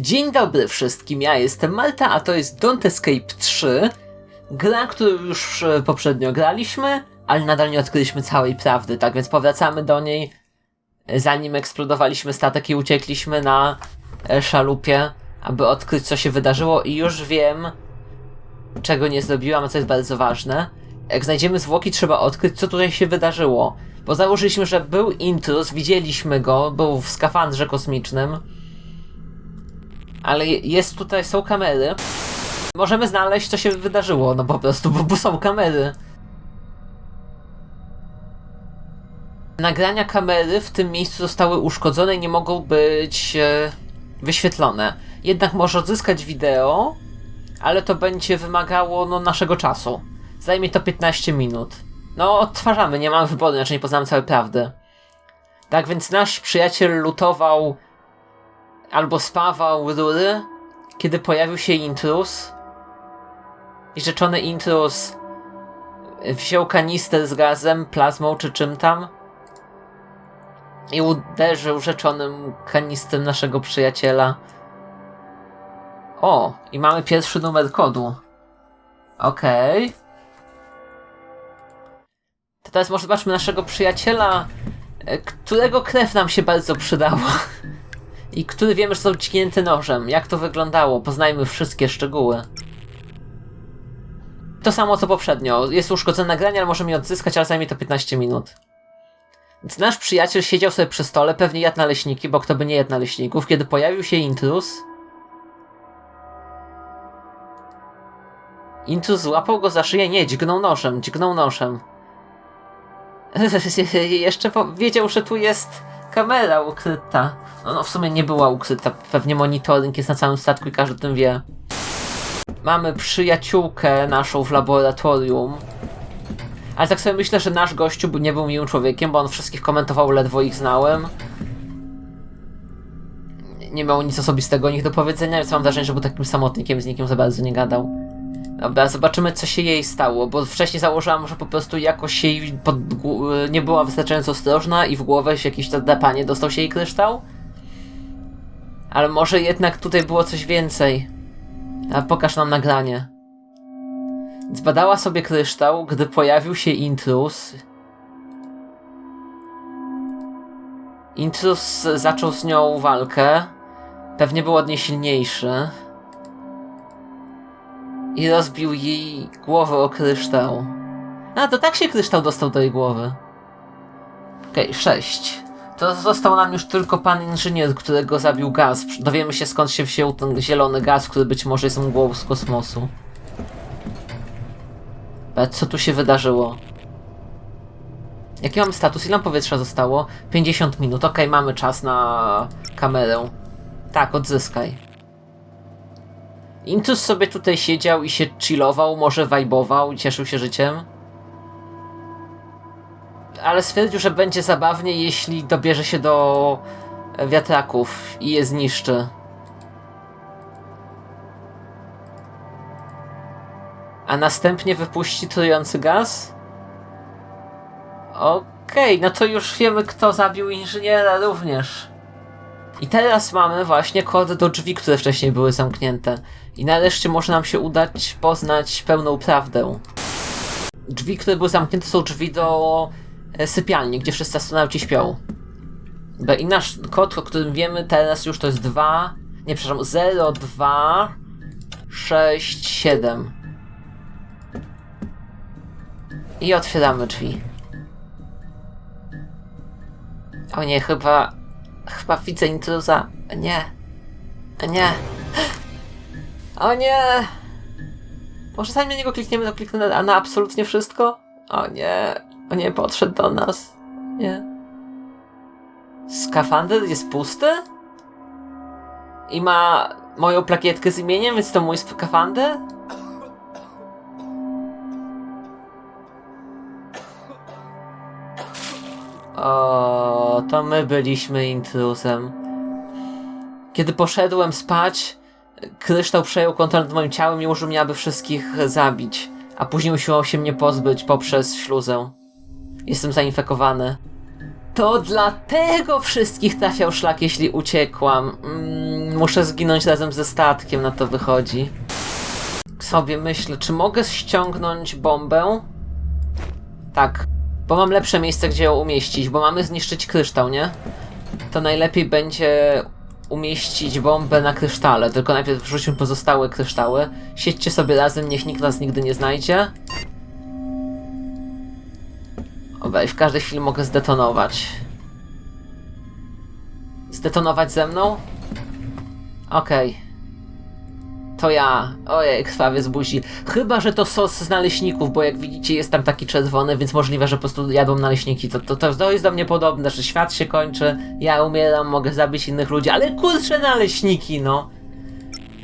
Dzień dobry wszystkim, ja jestem Malta, a to jest Don't Escape 3. Gra, którą już e, poprzednio graliśmy, ale nadal nie odkryliśmy całej prawdy, tak więc powracamy do niej, zanim eksplodowaliśmy statek i uciekliśmy na e, szalupie, aby odkryć co się wydarzyło i już wiem, czego nie zrobiłam, a co jest bardzo ważne. Jak znajdziemy zwłoki, trzeba odkryć, co tutaj się wydarzyło. Bo założyliśmy, że był intruz, widzieliśmy go, był w skafandrze kosmicznym. Ale je- jest tutaj, są kamery. Możemy znaleźć, co się wydarzyło, no po prostu, bo, bo są kamery. Nagrania kamery w tym miejscu zostały uszkodzone i nie mogą być e, wyświetlone. Jednak może odzyskać wideo, ale to będzie wymagało no, naszego czasu. Zajmie to 15 minut. No, odtwarzamy, nie mamy wyboru, inaczej nie poznamy całej prawdy. Tak więc nasz przyjaciel lutował albo spawał rury, kiedy pojawił się intruz. I rzeczony intruz wziął kanister z gazem, plazmą czy czym tam i uderzył rzeczonym kanistrem naszego przyjaciela. O, i mamy pierwszy numer kodu. Okej. To teraz może zobaczmy naszego przyjaciela, e, którego krew nam się bardzo przydała. I który wiemy, że został dźgnięty nożem. Jak to wyglądało? Poznajmy wszystkie szczegóły. To samo co poprzednio. Jest uszkodzone nagranie, ale możemy je odzyskać, ale zajmie to 15 minut. Więc nasz przyjaciel siedział sobie przy stole, pewnie jadł naleśniki, bo kto by nie jadł naleśników, kiedy pojawił się intruz. Intruz złapał go za szyję, nie, dźgnął nożem, dźgnął nożem. Jeszcze wiedział, że tu jest kamera ukryta. No, no w sumie nie była ukryta, pewnie monitoring jest na całym statku i każdy o tym wie. Mamy przyjaciółkę naszą w laboratorium. Ale tak sobie myślę, że nasz gościu nie był miłym człowiekiem, bo on wszystkich komentował, ledwo ich znałem. Nie miał nic osobistego o nich do powiedzenia, więc mam wrażenie, że był takim samotnikiem, z nikim za bardzo nie gadał. Dobra, zobaczymy co się jej stało, bo wcześniej założyłam, że po prostu jakoś jej pod, nie była wystarczająco ostrożna i w głowę się jakieś drapanie dostał się jej kryształ. Ale może jednak tutaj było coś więcej. A pokaż nam nagranie. Zbadała sobie kryształ, gdy pojawił się intruz. Intruz zaczął z nią walkę. Pewnie był od niej silniejszy. I rozbił jej głowę o kryształ. A, to tak się kryształ dostał do jej głowy. Okej, sześć. To został nam już tylko pan inżynier, którego zabił gaz. Dowiemy się skąd się wziął ten zielony gaz, który być może jest mgłą z kosmosu. Ale co tu się wydarzyło? Jaki mamy status? Ile powietrza zostało? 50 minut. Okej, mamy czas na kamerę. Tak, odzyskaj. Intus sobie tutaj siedział i się chillował, może wajbował i cieszył się życiem. Ale stwierdził, że będzie zabawnie, jeśli dobierze się do wiatraków i je zniszczy. A następnie wypuści trujący gaz? Okej, no to już wiemy, kto zabił inżyniera również. I teraz mamy właśnie kod do drzwi, które wcześniej były zamknięte. I nareszcie może nam się udać poznać pełną prawdę. Drzwi, które były zamknięte, są drzwi do e, sypialni, gdzie wszyscy astronauci śpią. I nasz kod, o którym wiemy teraz już to jest 2. Nie, przepraszam, 0, 2, 6, 7. I otwieramy drzwi. O nie, chyba. Chyba widzę intruza. Nie. Nie. O nie! Może zanim na niego klikniemy, to kliknę na, na absolutnie wszystko? O nie. O nie, podszedł do nas. Nie. Skafander jest pusty? I ma moją plakietkę z imieniem, więc to mój skafander? O, to my byliśmy intruzem. Kiedy poszedłem spać, kryształ przejął kontrolę nad moim ciałem i użył mnie, aby wszystkich zabić. A później usiłował się mnie pozbyć poprzez śluzę. Jestem zainfekowany. To dlatego wszystkich trafiał szlak, jeśli uciekłam. Mm, Muszę zginąć razem ze statkiem, na to wychodzi. Sobie myślę, czy mogę ściągnąć bombę? Tak, bo mam lepsze miejsce, gdzie ją umieścić, bo mamy zniszczyć kryształ, nie? To najlepiej będzie umieścić bombę na krysztale, tylko najpierw wrzućmy pozostałe kryształy. Siedźcie sobie razem, niech nikt nas nigdy nie znajdzie. Dobra, w każdej chwili mogę zdetonować. Zdetonować ze mną? Okej. To ja. Ojej, krwawie z buzi. Chyba, że to sos z naleśników, bo jak widzicie jest tam taki czerwony, więc możliwe, że po prostu jadłem naleśniki. To, to, to, to jest do mnie podobne, że świat się kończy, ja umieram, mogę zabić innych ludzi, ale kurczę naleśniki, no.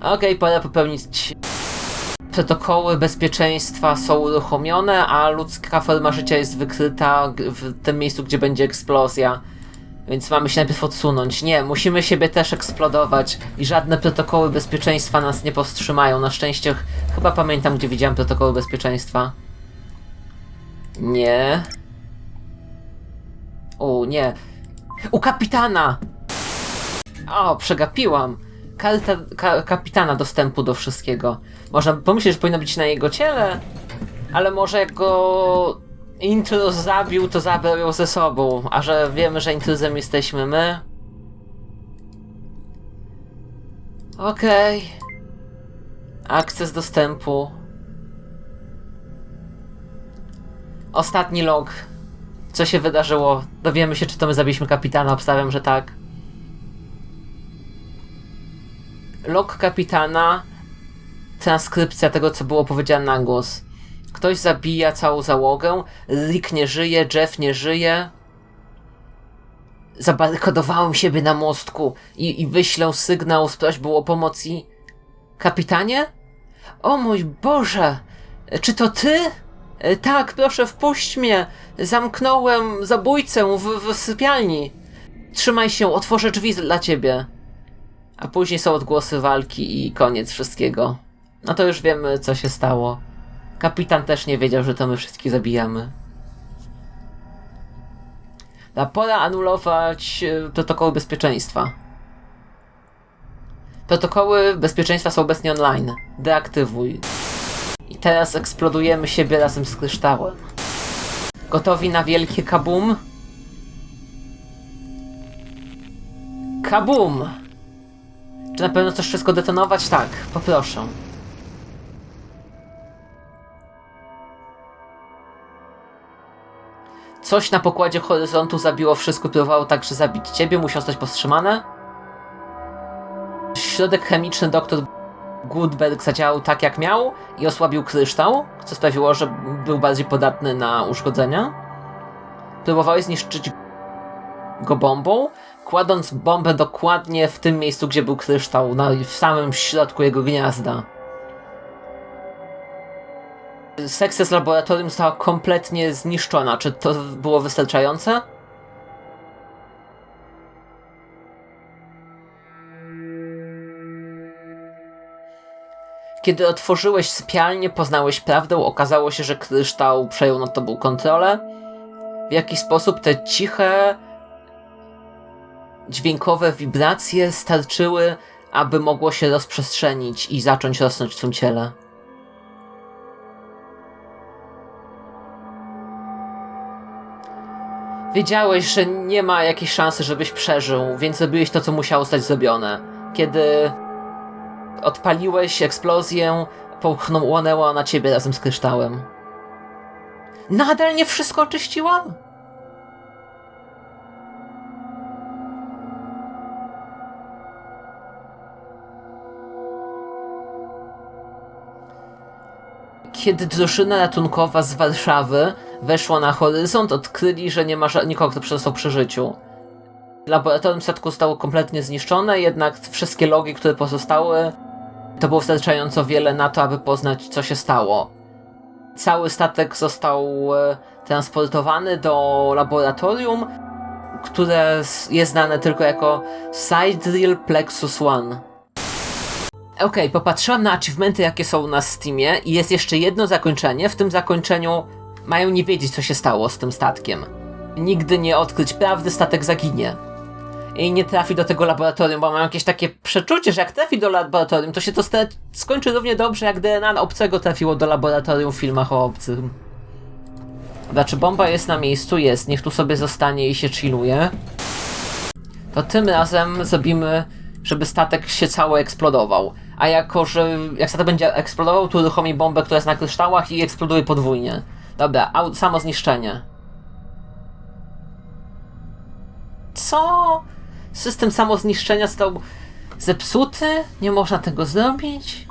Okej, pora popełnić... Protokoły bezpieczeństwa są uruchomione, a ludzka forma życia jest wykryta w tym miejscu, gdzie będzie eksplozja. Więc mamy się najpierw odsunąć. Nie, musimy siebie też eksplodować i żadne protokoły bezpieczeństwa nas nie powstrzymają. Na szczęście ch chyba pamiętam, gdzie widziałem protokoły bezpieczeństwa. Nie. U, nie. U kapitana! O, przegapiłam. Karta ka kapitana dostępu do wszystkiego. Można pomyśleć, że powinno być na jego ciele, ale może jak go intruz zabił, to zabrał ją ze sobą. A że wiemy, że intruzem jesteśmy my. Okej. Akces dostępu. Ostatni log. Co się wydarzyło? Dowiemy się, czy to my zabiliśmy kapitana. Obstawiam, że tak. Log kapitana. Transkrypcja tego, co było powiedziane na głos. Ktoś zabija całą załogę. Rick nie żyje, Jeff nie żyje. Zabarykadowałem siebie na mostku i, i wyślę sygnał z prośbą o pomoc i... Kapitanie? O mój Boże! Czy to ty? E, Tak, proszę wpuść mnie! Zamknąłem zabójcę w, w sypialni. Trzymaj się, otworzę drzwi dla ciebie. A później są odgłosy walki i koniec wszystkiego. No to już wiemy, co się stało. Kapitan też nie wiedział, że to my wszystkich zabijamy. Na pora anulować e, protokoły bezpieczeństwa. Protokoły bezpieczeństwa są obecnie online. Deaktywuj. I teraz eksplodujemy siebie razem z kryształem. Gotowi na wielkie kabum? Kabum! Czy na pewno chcesz wszystko detonować? Tak, poproszę. Coś na pokładzie horyzontu zabiło wszystko, próbowało także zabić ciebie, musiał zostać powstrzymane. Środek chemiczny dr Goodberg zadziałał tak jak miał i osłabił kryształ, co sprawiło, że był bardziej podatny na uszkodzenia. Próbowałeś zniszczyć go bombą, kładąc bombę dokładnie w tym miejscu, gdzie był kryształ, na, w samym środku jego gniazda. Sekcja z laboratorium została kompletnie zniszczona. Czy to było wystarczające? Kiedy otworzyłeś sypialnię, poznałeś prawdę, okazało się, że kryształ przejął nad tobą kontrolę. W jaki sposób te ciche, dźwiękowe wibracje starczyły, aby mogło się rozprzestrzenić i zacząć rosnąć w twym ciele? Wiedziałeś, że nie ma jakiejś szansy, żebyś przeżył, więc zrobiłeś to, co musiało zostać zrobione. Kiedy odpaliłeś eksplozję, pochłonęła na ciebie razem z kryształem. Nadal nie wszystko oczyściłam? Kiedy drużyna ratunkowa z Warszawy weszła na horyzont, odkryli, że nie ma nikogo, kto przestał przy życiu. Laboratorium statku zostało kompletnie zniszczone, jednak wszystkie logi, które pozostały, to było wystarczająco wiele na to, aby poznać, co się stało. Cały statek został e, transportowany do laboratorium, które jest znane tylko jako Sidereal Plexus One. Okej, popatrzyłam na achievementy, jakie są na Steamie i jest jeszcze jedno zakończenie. W tym zakończeniu mają nie wiedzieć, co się stało z tym statkiem. Nigdy nie odkryć prawdy, statek zaginie. i nie trafi do tego laboratorium, bo mam jakieś takie przeczucie, że jak trafi do laboratorium, to się to skończy równie dobrze, jak DNA obcego trafiło do laboratorium w filmach o obcym. Dobra, czy bomba jest na miejscu? Jest. Niech tu sobie zostanie i się chilluje. To tym razem zrobimy, żeby statek się cały eksplodował. A jako, że jak statek będzie eksplodował, to uruchomi bombę, która jest na kryształach i eksploduje podwójnie. Dobra, au- samo zniszczenie. Co? System samozniszczenia został zepsuty? Nie można tego zrobić?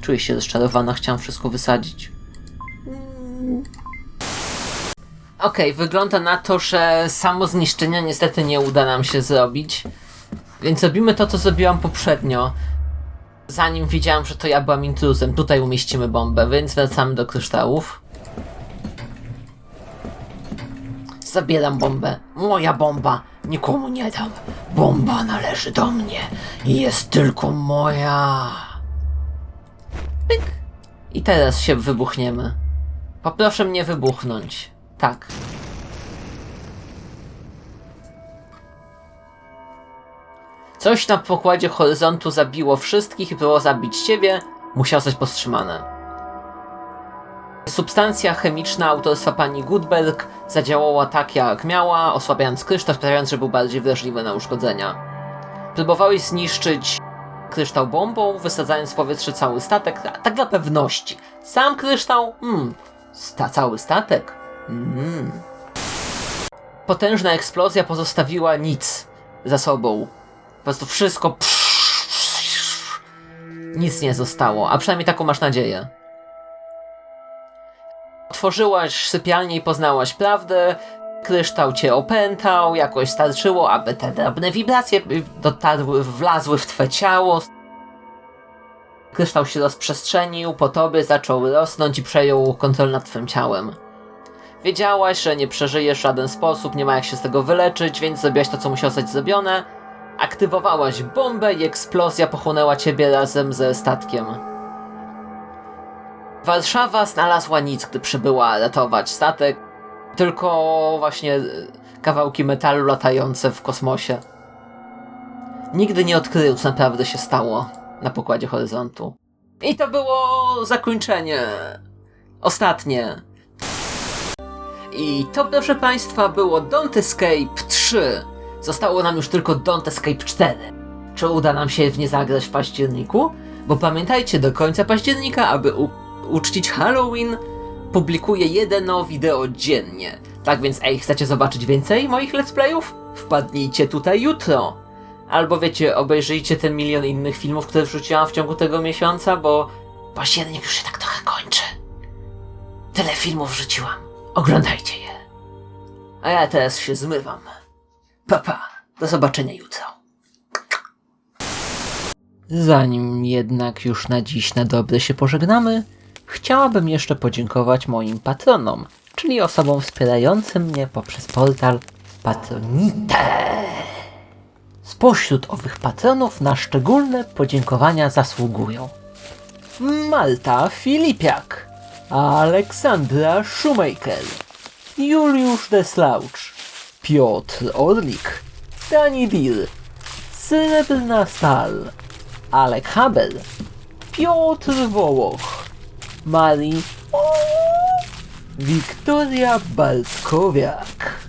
Czuję się rozczarowana, chciałam wszystko wysadzić. Okej, wygląda na to, że samo zniszczenia niestety nie uda nam się zrobić. Więc robimy to, co zrobiłam poprzednio. Zanim wiedziałam, że to ja byłam intruzem, tutaj umieścimy bombę, więc wracamy do kryształów. Zabieram bombę. Moja bomba. Nikomu nie dam. Bomba należy do mnie. I jest tylko moja. Pyk. I teraz się wybuchniemy. Poproszę mnie wybuchnąć. Tak. Coś na pokładzie horyzontu zabiło wszystkich i było zabić ciebie, musiał zostać powstrzymane. Substancja chemiczna autorstwa pani Goodberg zadziałała tak jak miała, osłabiając kryształ, sprawiając, że był bardziej wrażliwy na uszkodzenia. Próbowałeś zniszczyć kryształ bombą, wysadzając w powietrze cały statek, tak dla pewności. Sam kryształ? Hmm. Sta cały statek? Mm. Potężna eksplozja pozostawiła nic za sobą. Prostu wszystko. Nic nie zostało, a przynajmniej taką masz nadzieję. Otworzyłaś sypialnię i poznałaś prawdę. Kryształ cię opętał, jakoś starczyło, aby te drobne wibracje dotarły, wlazły w twoje ciało. Kryształ się rozprzestrzenił, po tobie zaczął rosnąć i przejął kontrolę nad twoim ciałem. Wiedziałaś, że nie przeżyjesz w żaden sposób, nie ma jak się z tego wyleczyć, więc zrobiłaś to, co musiało zostać zrobione. Aktywowałaś bombę i eksplozja pochłonęła ciebie razem ze statkiem. Warszawa znalazła nic, gdy przybyła ratować statek, tylko właśnie e, kawałki metalu latające w kosmosie. Nigdy nie odkrył, co naprawdę się stało na pokładzie horyzontu. I to było zakończenie. Ostatnie. I to, proszę Państwa, było Don't Escape 3. Zostało nam już tylko Don't Escape 4. Czy uda nam się w nie zagrać w październiku? Bo pamiętajcie, do końca października, aby uczcić Halloween, publikuję jedno wideo dziennie. Tak więc, ej, chcecie zobaczyć więcej moich let's playów? Wpadnijcie tutaj jutro. Albo wiecie, obejrzyjcie ten milion innych filmów, które wrzuciłam w ciągu tego miesiąca, bo październik już się tak trochę kończy. Tyle filmów wrzuciłam. Oglądajcie je. A ja teraz się zmywam. Papa, pa. do zobaczenia jutro. Zanim jednak już na dziś na dobre się pożegnamy, chciałabym jeszcze podziękować moim patronom, czyli osobom wspierającym mnie poprzez portal Patronite. Spośród owych patronów na szczególne podziękowania zasługują Malta Filipiak, Aleksandra Shoemaker, Juliusz Deslaucz, Piotr Orlik, Dani Dir, Srebrna Stal, Alek Haber, Piotr Wołoch, Marii Wiktoria Bartkowiak,